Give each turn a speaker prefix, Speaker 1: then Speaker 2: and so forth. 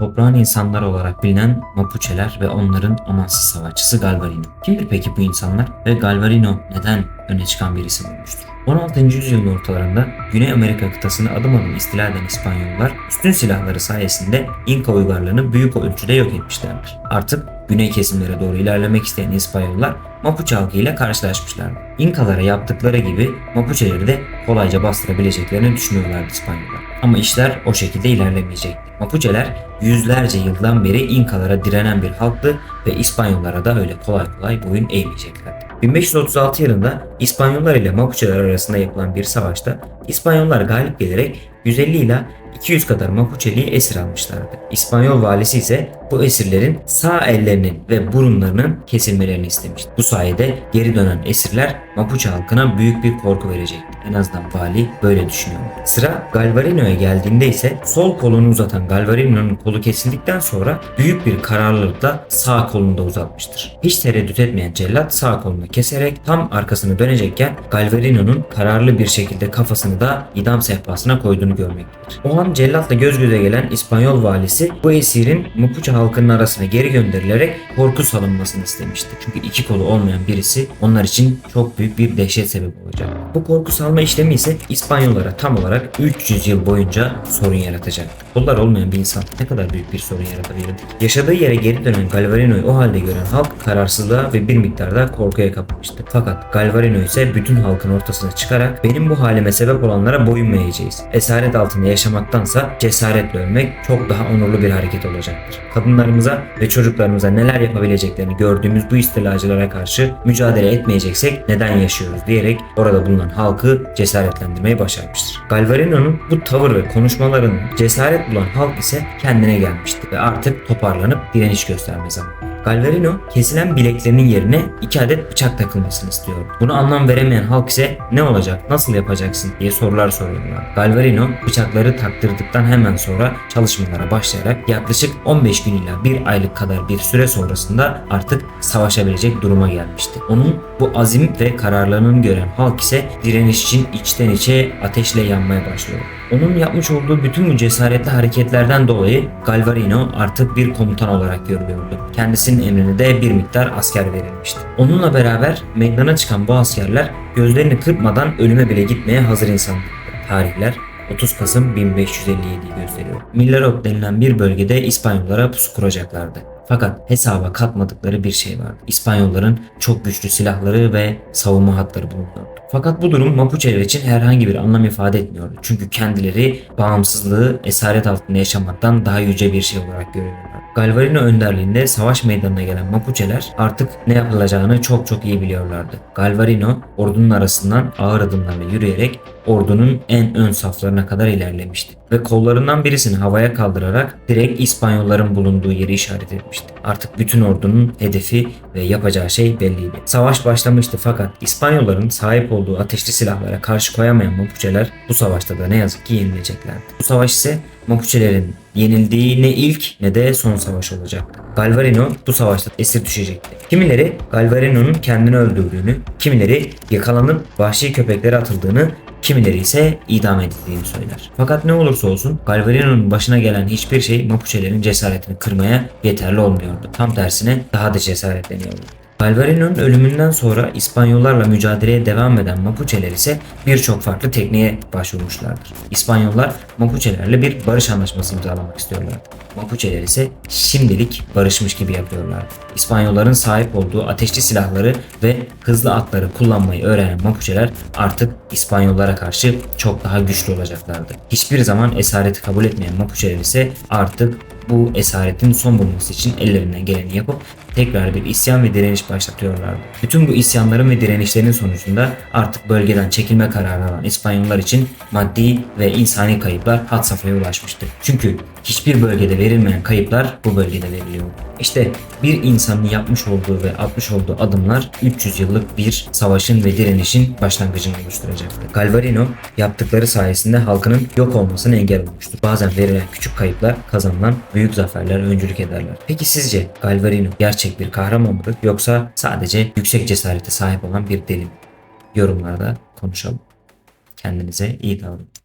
Speaker 1: Toprağın insanları olarak bilinen Mapuche'ler ve onların amansız savaşçısı Galvarino. Kimdir peki bu insanlar ve Galvarino neden öne çıkan bir isim olmuştur? 16. yüzyılın ortalarında Güney Amerika kıtasını adım adım istila eden İspanyollar üstün silahları sayesinde İnka uygarlığını büyük ölçüde yok etmişlerdir. Artık güney kesimlere doğru ilerlemek isteyen İspanyollar Mapuche halkı ile karşılaşmışlardı. İnkalara yaptıkları gibi Mapuche'leri de kolayca bastırabileceklerini düşünüyorlardı İspanyollar. Ama işler o şekilde ilerlemeyecekti. Mapuche'ler yüzlerce yıldan beri İnkalara direnen bir halktı ve İspanyollara da öyle kolay kolay boyun eğmeyeceklerdi. 1536 yılında İspanyollar ile Mapuche'ler arasında yapılan bir savaşta İspanyollar galip gelerek 150 ila 200 kadar Mapuche'liyi esir almışlardı. İspanyol valisi ise bu esirlerin sağ ellerinin ve burunlarının kesilmelerini istemişti. Bu sayede geri dönen esirler Mapuche halkına büyük bir korku verecekti. En azından vali böyle düşünüyordu. Sıra Galvarino'ya geldiğinde ise sol kolunu uzatan Galvarino'nun kolu kesildikten sonra büyük bir kararlılıkla sağ kolunu da uzatmıştır. Hiç tereddüt etmeyen cellat sağ kolunu keserek tam arkasını dönecekken Galvarino'nun kararlı bir şekilde kafasını da idam sehpasına koyduğunu görmektedir. O an cellatla göz göze gelen İspanyol valisi bu esirin Mapuche halkının arasına geri gönderilerek korku salınmasını istemişti. Çünkü iki kolu olmayan birisi onlar için çok büyük bir dehşet sebebi olacak. Bu korku salma işlemi ise İspanyollara tam olarak 300 yıl boyunca sorun yaratacaktı. Kollar olmayan bir insan ne kadar büyük bir sorun yaratabilirdi. Yaşadığı yere geri dönen Galvarino'yu o halde gören halk kararsızlığa ve bir miktarda korkuya kapılmıştı. Fakat Galvarino ise bütün halkın ortasına çıkarak benim bu halime sebep olanlara boyun eğeceğiz? Esaret altında yaşamaktansa cesaretle ölmek çok daha onurlu bir hareket olacaktır. Kadınlarımıza ve çocuklarımıza neler yapabileceklerini gördüğümüz bu istilacılara karşı mücadele etmeyeceksek neden yaşıyoruz diyerek orada bulunan halkı cesaretlendirmeyi başarmıştır. Galvarino'nun bu tavır ve konuşmalarının cesaret bulan halk ise kendine gelmişti ve artık toparlanıp direniş gösterme zamanı. Galvarino kesilen bileklerinin yerine iki adet bıçak takılmasını istiyordu. Bunu anlam veremeyen halk ise ne olacak, nasıl yapacaksın diye sorular soruyorlar. Galvarino bıçakları taktırdıktan hemen sonra çalışmalara başlayarak yaklaşık 15 gün ila bir aylık kadar bir süre sonrasında artık savaşabilecek duruma gelmişti. Onun bu azim ve kararlılığını gören halk ise direniş için içten içe ateşle yanmaya başlıyor. Onun yapmış olduğu bütün bu cesaretli hareketlerden dolayı Galvarino artık bir komutan olarak görülüyordu. Kendisinin emrine de bir miktar asker verilmişti. Onunla beraber meydana çıkan bu askerler gözlerini kırpmadan ölüme bile gitmeye hazır insanlardı. Tarihler 30 Kasım 1557'yi gösteriyor. Millerok denilen bir bölgede İspanyollara pusu kuracaklardı. Fakat hesaba katmadıkları bir şey vardı. İspanyolların çok güçlü silahları ve savunma hatları bulunuyordu. Fakat bu durum Mapuche'ler için herhangi bir anlam ifade etmiyordu. Çünkü kendileri bağımsızlığı esaret altında yaşamaktan daha yüce bir şey olarak görüyorlar. Galvarino önderliğinde savaş meydanına gelen Mapuche'ler artık ne yapılacağını çok çok iyi biliyorlardı. Galvarino ordunun arasından ağır adımlarla yürüyerek ordunun en ön saflarına kadar ilerlemişti ve kollarından birisini havaya kaldırarak direkt İspanyolların bulunduğu yeri işaret etmişti. Artık bütün ordunun hedefi ve yapacağı şey belliydi. Savaş başlamıştı fakat İspanyolların sahip olduğu ateşli silahlara karşı koyamayan Mapuche'ler bu savaşta da ne yazık ki yenileceklerdi. Bu savaş ise Mapuche'lerin yenildiği ne ilk ne de son savaş olacaktı. Galvarino bu savaşta esir düşecekti. Kimileri Galvarino'nun kendini öldürdüğünü, kimileri yakalanıp vahşi köpeklere atıldığını Kimileri ise idam edildiğini söyler. Fakat ne olursa olsun Galvarino'nun başına gelen hiçbir şey Mapuche'lerin cesaretini kırmaya yeterli olmuyordu. Tam tersine daha da cesaretleniyordu. Galvarino'nun ölümünden sonra İspanyollarla mücadeleye devam eden Mapuche'ler ise birçok farklı tekniğe başvurmuşlardır. İspanyollar Mapuche'lerle bir barış anlaşması imzalamak istiyorlardı. Mapuche'ler ise şimdilik barışmış gibi yapıyorlardı. İspanyolların sahip olduğu ateşli silahları ve hızlı atları kullanmayı öğrenen Mapuche'ler artık İspanyollara karşı çok daha güçlü olacaklardı. Hiçbir zaman esareti kabul etmeyen Mapuche'ler ise artık bu esaretin son bulması için ellerinden geleni yapıp tekrar bir isyan ve direniş başlatıyorlardı. Bütün bu isyanların ve direnişlerin sonucunda artık bölgeden çekilme kararı alan İspanyollar için maddi ve insani kayıplar had safhaya ulaşmıştı. Çünkü hiçbir bölgede verilmeyen kayıplar bu bölgede veriliyordu. İşte bir insanın yapmış olduğu ve atmış olduğu adımlar 300 yıllık bir savaşın ve direnişin başlangıcını oluşturacaktı. Galvarino yaptıkları sayesinde halkının yok olmasına engel olmuştur. Bazen verilen küçük kayıplar kazanılan büyük zaferler öncülük ederler. Peki sizce Galvarino gerçek bir kahraman mıdır yoksa sadece yüksek cesarete sahip olan bir deli mi? Yorumlarda konuşalım. Kendinize iyi davranın.